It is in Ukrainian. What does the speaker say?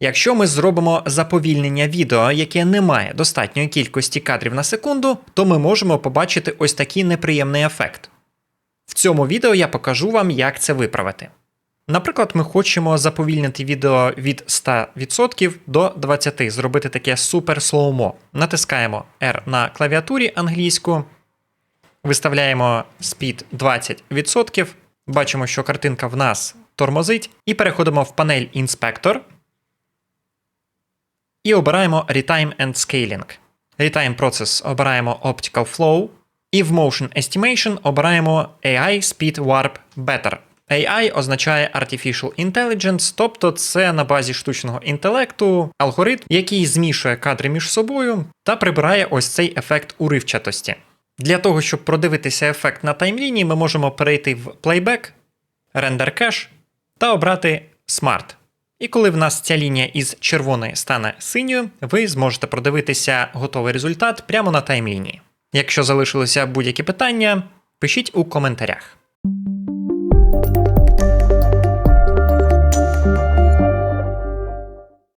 Якщо ми зробимо заповільнення відео, яке не має достатньої кількості кадрів на секунду, то ми можемо побачити ось такий неприємний ефект. В цьому відео я покажу вам, як це виправити. Наприклад, ми хочемо заповільнити відео від 100% до 20%, зробити таке супер слоумо. Натискаємо R на клавіатурі англійську, виставляємо speed 20%, бачимо, що картинка в нас тормозить, і переходимо в панель Inspector і обираємо Retime and Scaling. Retime Process обираємо Optical Flow, і в Motion Estimation обираємо AI Speed Warp Better. AI означає Artificial Intelligence, тобто це на базі штучного інтелекту алгоритм, який змішує кадри між собою та прибирає ось цей ефект уривчатості. Для того, щоб продивитися ефект на таймлінії, ми можемо перейти в Playback, Render Cache та обрати Smart. І коли в нас ця лінія із червоної стане синьою, ви зможете продивитися готовий результат прямо на таймлінії. Якщо залишилися будь-які питання, пишіть у коментарях.